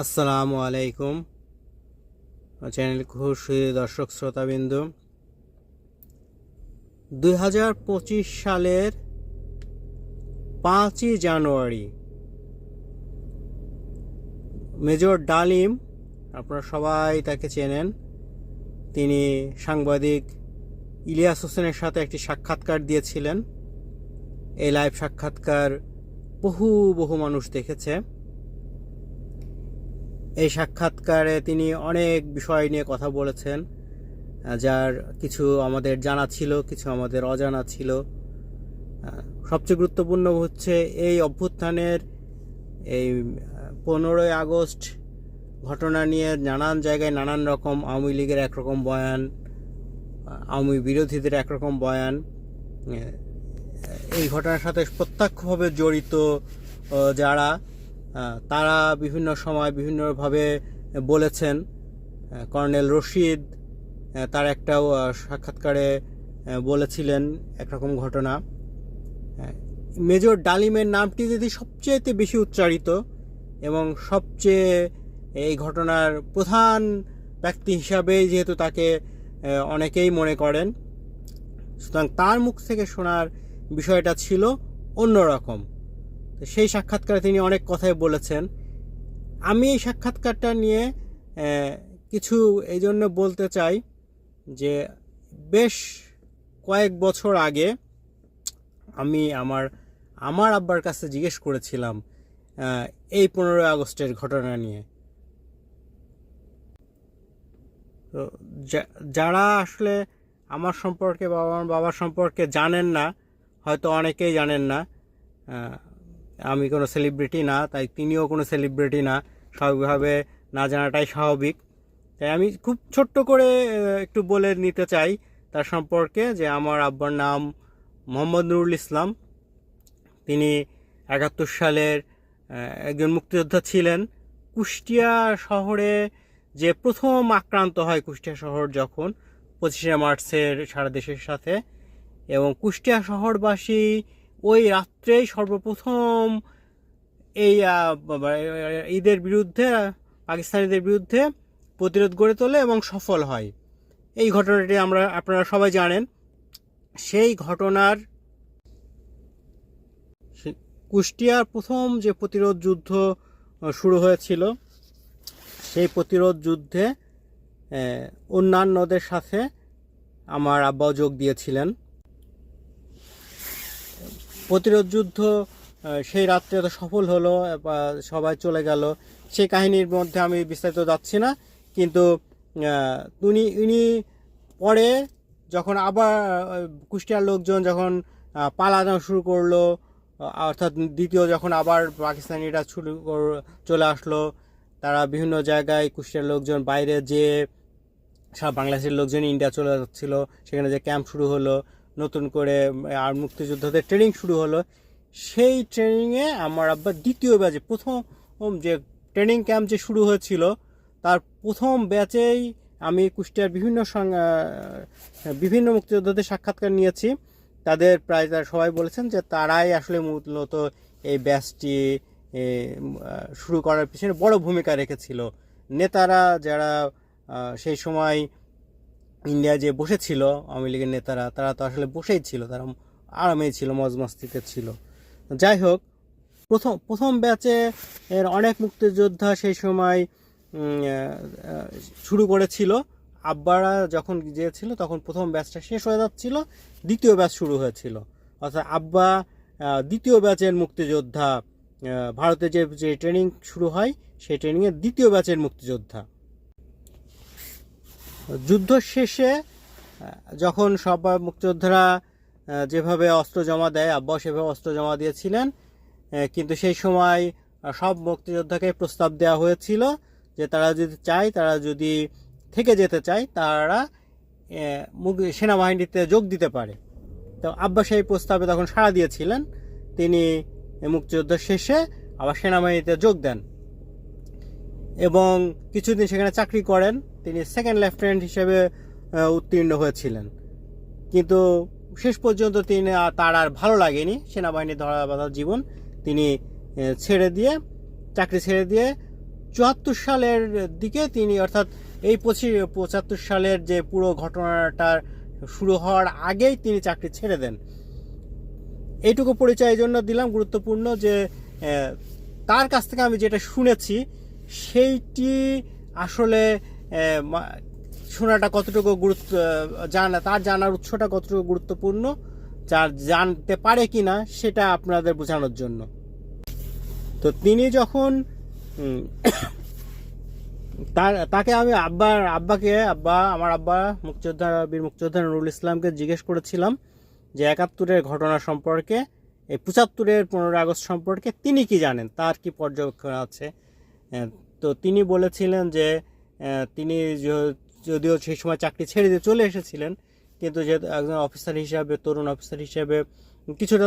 আসসালামু আলাইকুম। চ্যানেল খুশি দর্শক শ্রোতাবিন্দু। দুই হাজার পঁচিশ সালের পাঁচই জানুয়ারি, মেজর ডালিম, আপনারা সবাই তাকে চেনেন। তিনি সাংবাদিক ইলিয়াস হোসেনের সাথে একটি সাক্ষাৎকার দিয়েছিলেন। এই লাইভ সাক্ষাৎকার বহু বহু মানুষ দেখেছে। এই সাক্ষাৎকারে তিনি অনেক বিষয় নিয়ে কথা বলেছেন যার কিছু আমাদের জানা ছিল, কিছু আমাদের অজানা ছিল। সবচেয়ে গুরুত্বপূর্ণ হচ্ছে এই অভ্যুত্থানের এই পনেরোই আগস্ট ঘটনা নিয়ে নানান জায়গায় নানান রকম আওয়ামী লীগের একরকম বয়ান আওয়ামী বিরোধীদের একরকম বয়ান। এই ঘটনার সাথে প্রত্যক্ষভাবে জড়িত যারা তারা বিভিন্ন সময় বিভিন্নভাবে বলেছেন কর্নেল রশিদ তার একটাও সাক্ষাৎকারে বলেছিলেন একরকম ঘটনা। মেজর ডালিমের নামটি যদি সবচেয়ে বেশি উচ্চারিত এবং সবচেয়ে এই ঘটনার প্রধান ব্যক্তি হিসাবেই যেহেতু তাকে অনেকেই মনে করেন, সুতরাং তার মুখ থেকে শোনার বিষয়টা ছিল অন্যরকম। তো সেই সাক্ষাৎকারে তিনি অনেক কথাই বলেছেন। আমি এই সাক্ষাৎকারটা নিয়ে কিছু এই জন্য বলতে চাই যে বেশ কয়েক বছর আগে আমি আমার আমার আব্বার কাছে জিজ্ঞেস করেছিলাম এই পনেরোই আগস্টের ঘটনা নিয়ে। তো যারা আসলে আমার সম্পর্কে বা আমার বাবার সম্পর্কে জানেন না, হয়তো অনেকেই জানেন না আমি কোনো সেলিব্রিটি না, তাই তিনিও কোনো সেলিব্রিটি না। স্বাভাবিকভাবে না জানাটাই স্বাভাবিক। তাই আমি খুব ছোট্ট করে একটু বলে নিতে চাই তার সম্পর্কে যে আমার আব্বার নাম মোহাম্মদ নুরুল ইসলাম। তিনি একাত্তর সালের একজন মুক্তিযোদ্ধা ছিলেন। কুষ্টিয়া শহরে যে প্রথম আক্রান্ত হয় কুষ্টিয়া শহর যখন, পঁচিশে মার্চের সারা দেশের সাথে। এবং কুষ্টিয়া শহরবাসী ওই রাত্রেই সর্বপ্রথম এই ঈদের বিরুদ্ধে, পাকিস্তানিদের বিরুদ্ধে প্রতিরোধ গড়ে তোলে এবং সফল হয়। এই ঘটনাটি আমরা, আপনারা সবাই জানেন। সেই ঘটনার কুষ্টিয়ার প্রথম যে প্রতিরোধ যুদ্ধ শুরু হয়েছিল, সেই প্রতিরোধ যুদ্ধে অন্যান্যদের সাথে আমার আব্বাও যোগ দিয়েছিলেন। প্রতিরোধ যুদ্ধ সেই রাত্রে তো সফল হলো সবাই চলে গেল। সেই কাহিনীর মধ্যে আমি বিস্তারিত যাচ্ছি না, কিন্তু উনি উনি পরে যখন আবার কুষ্টিয়ার লোকজন যখন পালানো শুরু করল অর্থাৎ দ্বিতীয় যখন আবার পাকিস্তানিরা শুরু চলে আসলো, তারা বিভিন্ন জায়গায় কুষ্টিয়ার লোকজন, বাইরে যেয়ে সব বাংলাদেশের লোকজন ইন্ডিয়া চলে যাচ্ছিল, সেখানে যে ক্যাম্প শুরু হলো নতুন করে আর মুক্তিযোদ্ধাদের ট্রেনিং শুরু হলো। সেই ট্রেনিংয়ে আমার আব্বা দ্বিতীয় ব্যাচে প্রথম যে ট্রেনিং ক্যাম্প যে শুরু হয়েছিল, তার প্রথম ব্যাচেই আমি কুষ্টিয়ার বিভিন্ন বিভিন্ন মুক্তিযোদ্ধাদের সাক্ষাৎকার নিয়েছি। তাদের প্রায় তারা সবাই বলেছেন যে তারাই আসলে মূলত এই ব্যাচটি শুরু করার পিছনে বড় ভূমিকা রেখেছিল। নেতারা যারা সেই সময় ইন্ডিয়া যে বসেছিল, আওয়ামী লীগের নেতারা, তারা তো আসলে বসেই ছিল, তারা আরামেই ছিল মজ মস্তিতে ছিল। যাই হোক, প্রথম প্রথম ব্যাচে এর অনেক মুক্তিযোদ্ধা সেই সময় শুরু করেছিল। আব্বারা যখন গিয়েছিল, তখন প্রথম ব্যাচটা শেষ হয়ে যাচ্ছিল, দ্বিতীয় ব্যাচ শুরু হয়েছিল। অর্থাৎ আব্বা দ্বিতীয় ব্যাচের মুক্তিযোদ্ধা ভারতে যে যে ট্রেনিং শুরু হয়, সেই ট্রেনিংয়ের দ্বিতীয় ব্যাচের মুক্তিযোদ্ধা। যুদ্ধ শেষে যখন সব মুক্তিযোদ্ধারা যেভাবে অস্ত্র জমা দেয় আব্বাও সেভাবে অস্ত্র জমা দিয়েছিলেন কিন্তু সেই সময় সব মুক্তিযোদ্ধাকে প্রস্তাব দেওয়া হয়েছিল যে তারা যদি চায়, তারা যদি থেকে যেতে চায়, তারা সেনাবাহিনীতে যোগ দিতে পারে। তো আব্বা সেই প্রস্তাবে তখন সাড়া দিয়েছিলেন। তিনি মুক্তিযুদ্ধ শেষে আবার সেনাবাহিনীতে যোগ দেন। এবং কিছুদিন সেখানে চাকরি করেন, তিনি সেকেন্ড লেফটেন্যান্ট হিসেবে উত্তীর্ণ হয়েছিলেন। কিন্তু শেষ পর্যন্ত তিনি তার আর ভালো লাগেনি সেনাবাহিনী ধরা জীবন তিনি ছেড়ে দিয়ে, চাকরি ছেড়ে দিয়ে চুয়াত্তর সালের দিকে তিনি অর্থাৎ এই পঁচিশ পঁচাত্তর সালের যে পুরো ঘটনাটা শুরু হওয়ার আগেই তিনি চাকরি ছেড়ে দেন। এইটুকু পরিচয় এই জন্য দিলাম গুরুত্বপূর্ণ যে তার কাছ থেকে আমি যেটা শুনেছি সেইটি আসলে শোনাটা কতটুকু গুরুত্ব জানা, তার জানার উৎসটা কতটুকু গুরুত্বপূর্ণ, যার জানতে পারে কিনা, সেটা আপনাদের বোঝানোর জন্য। তো তিনি যখন তার, তাকে আমি আব্বার, আব্বাকে, আব্বা, আমার আব্বা মুক্তিযোদ্ধা, বীর মুক্তিযোদ্ধা নুরুল ইসলামকে জিজ্ঞেস করেছিলাম যে একাত্তরের ঘটনা সম্পর্কে, এই পঁচাত্তরের পনেরো আগস্ট সম্পর্কে তিনি কি জানেন, তার কি পর্যবেক্ষণ আছে তো তিনি বলেছিলেন যে তিনি যদিও সেই সময় চাকরি ছেড়ে দিয়ে চলে এসেছিলেন, কিন্তু যেহেতু একজন অফিসার হিসাবে, তরুণ অফিসার হিসেবে কিছুটা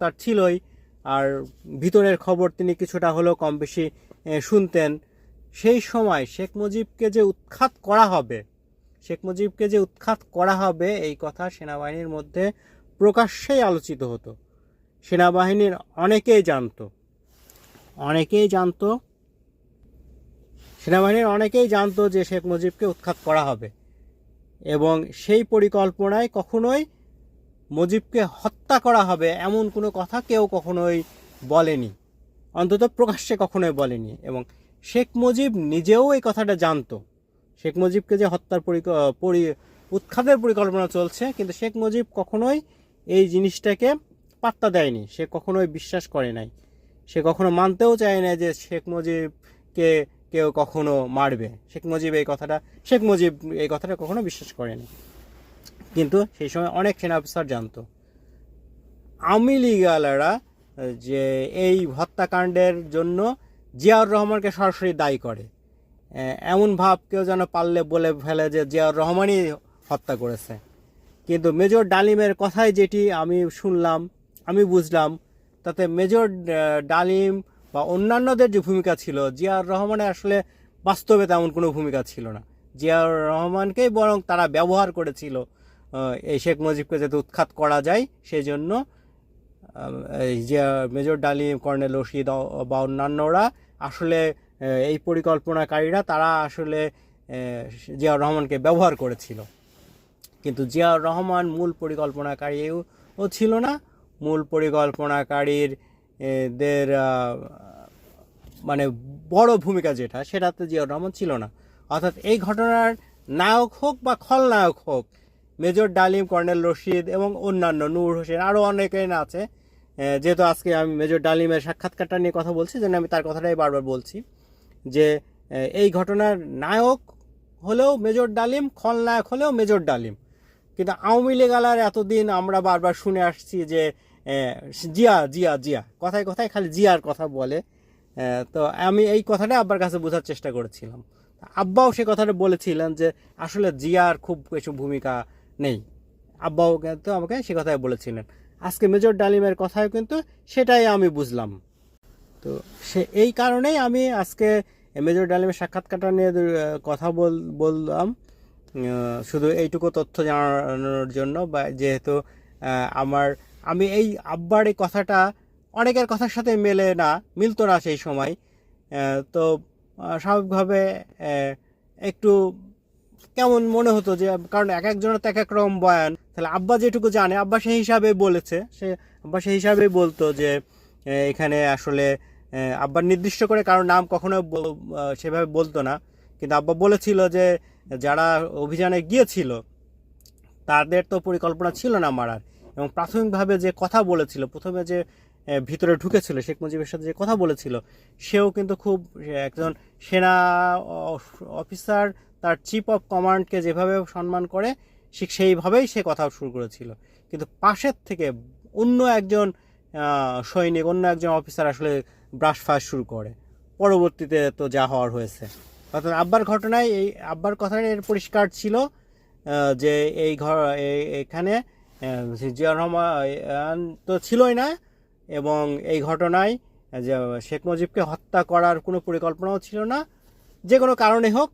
তার ছিলই, আর ভিতরের খবর তিনি কিছুটা হলেও কম বেশি শুনতেন। সেই সময় শেখ মুজিবকে যে উৎখাত করা হবে, শেখ মুজিবকে যে উৎখাত করা হবে, এই কথা সেনাবাহিনীর মধ্যে প্রকাশ্যেই আলোচিত হতো। সেনাবাহিনীর অনেকেই জানতো অনেকেই জানতো সেনাবাহিনীর অনেকেই জানতো যে শেখ মুজিবকে উৎখাত করা হবে। এবং সেই পরিকল্পনায় কখনোই মুজিবকে হত্যা করা হবে এমন কোনো কথা কেউ কখনোই বলেনি। অন্তত প্রকাশ্যে কখনোই বলেনি। এবং শেখ মুজিব নিজেও এই কথাটা জানতো। শেখ মুজিবকে যে হত্যার পরি পরি, উৎখাতের পরিকল্পনা চলছে, কিন্তু শেখ মুজিব কখনোই এই জিনিসটাকে পাত্তা দেয়নি। সে কখনোই বিশ্বাস করে নাই। সে কখনো মানতেও চায় না যে শেখ মুজিবকে কেউ কখনো মারবে। শেখ মুজিব এই কথাটা, শেখ মুজিব এই কথাটা কখনো বিশ্বাস করেনি। কিন্তু সেই সময় অনেক সেনা অফিসার জানতো। আওয়ামী লীগালারা যে এই হত্যাকাণ্ডের জন্য জিয়াউর রহমানকে সরাসরি দায়ী করে। এমন ভাব কেউ যেন পারলে বলে ফেলে যে জিয়াউর রহমানই হত্যা করেছে। কিন্তু মেজর ডালিমের কথাই যেটি আমি শুনলাম, আমি বুঝলাম, তাতে মেজর ডালিম বা অন্যান্যদের যে ভূমিকা ছিল জিয়াউর রহমানের আসলে বাস্তবে তেমন কোনো ভূমিকা ছিল না। জিয়াউর রহমানকেই বরং তারা ব্যবহার করেছিল এই শেখ মুজিবকে যাতে উৎখাত করা যায় সেই জন্য আহ, এই যে মেজর ডালিম কর্নেল রশিদ বা অন্যান্যরা আসলে এই পরিকল্পনাকারীরা তারা আসলে জিয়াউর রহমানকে ব্যবহার করেছিল। কিন্তু জিয়াউর রহমান মূল পরিকল্পনাকারীও ছিল না। মূল পরিকল্পনাকারীর দের মানে বড় ভূমিকা যেটা, সেটাতে জিয়াউর রহমান ছিল না। অর্থাৎ এই ঘটনার নায়ক হোক বা খলনায়ক হোক, মেজর ডালিম, কর্নেল রশিদ এবং অন্যান্য নূর হোসেন আরও অনেকেই না আছে। যেহেতু আজকে আমি মেজর ডালিমের সাক্ষাৎকারটা নিয়ে কথা বলছি যেন আমি তার কথাটাই বারবার বলছি যে এই ঘটনার নায়ক হলেও মেজর ডালিম, খলনায়ক হলেও মেজর ডালিম। কিন্তু আওয়ামী লীগালার এতদিন আমরা বারবার শুনে আসছি যে জিয়া জিয়া জিয়া। কথায় কথায় খালি জিয়ার কথা বলে। তো আমি এই কথাটা আব্বার কাছে বোঝার চেষ্টা করেছিলাম। আব্বাও সে কথাটা বলেছিলেন যে, আসলে জিয়ার খুব কিছু ভূমিকা নেই। আব্বাও কিন্তু আমাকে সে কথাই বলেছিলেন। আজকে মেজর ডালিমের কথায় কিন্তু সেটাই আমি বুঝলাম। তো সে এই কারণেই আমি আজকে মেজর ডালিমের সাক্ষাৎকারটা নিয়ে কথা বল, বললাম। শুধু এইটুকু তথ্য জানানোর জন্য বা যেহেতু আমার আমি এই আব্বার এই কথাটা অনেকের কথার সাথে মেলে না, মিলতো না সেই সময়। তো স্বাভাবিকভাবে একটু কেমন মনে হতো যে, কারণ এক একজনের এক এক রকম বয়ান। তাহলে আব্বা যেটুকু জানে, আব্বা সেই হিসাবে বলেছে। সে, আব্বা সেই হিসাবেই বলতো যে এখানে আসলে আব্বার নির্দিষ্ট করে কারোর নাম কখনো সেভাবে বলতো না। কিন্তু আব্বা বলেছিল যে, যারা অভিযানে গিয়েছিল, তাদের তো পরিকল্পনা ছিল না মারার। এবং প্রাথমিকভাবে যে কথা বলেছিল, প্রথমে যে ভিতরে ঢুকেছিল, শেখ মুজিবের সাথে যে কথা বলেছিল, সেও কিন্তু খুব একজন সেনা অফিসার, তার চিফ অফ কমান্ডকে যেভাবে সম্মান করে, ঠিক সেইভাবেই সে কথা শুরু করেছিল। কিন্তু পাশের থেকে অন্য একজন সৈনিক, অন্য একজন অফিসার আসলে ব্রাশ ফায়ার শুরু করে। পরবর্তীতে তো যা হওয়ার হয়েছে। অর্থাৎ আব্বার ঘটনায় এই, আব্বার কথাটা এর পরিষ্কার ছিল যে এই ঘর এখানে জিয়া রহমান তো ছিলই না, এবং এই ঘটনায়, যে শেখ মুজিবকে হত্যা করার কোনো পরিকল্পনাও ছিল না। যে কোনো কারণে হোক,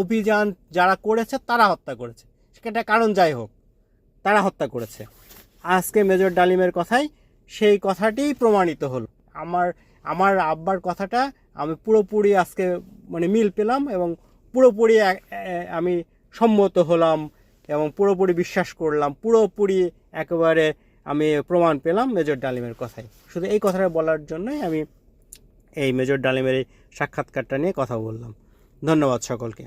অভিযান যারা করেছে, তারা হত্যা করেছে। সেটা কারণ যাই হোক, তারা হত্যা করেছে। আজকে মেজর ডালিমের কথাই, সেই কথাটিই প্রমাণিত হলো। আমার আমার আব্বার কথাটা আমি পুরোপুরি আজকে মানে মিল পেলাম, এবং পুরোপুরি আমি সম্মত হলাম এবং পুরোপুরি বিশ্বাস করলাম, পুরোপুরি একেবারে আমি প্রমাণ পেলাম মেজর ডালিমের কথায় শুধু এই কথাটা বলার জন্যই আমি এই মেজর ডালিমের এই সাক্ষাৎকারটা নিয়ে কথা বললাম। ধন্যবাদ সকলকে।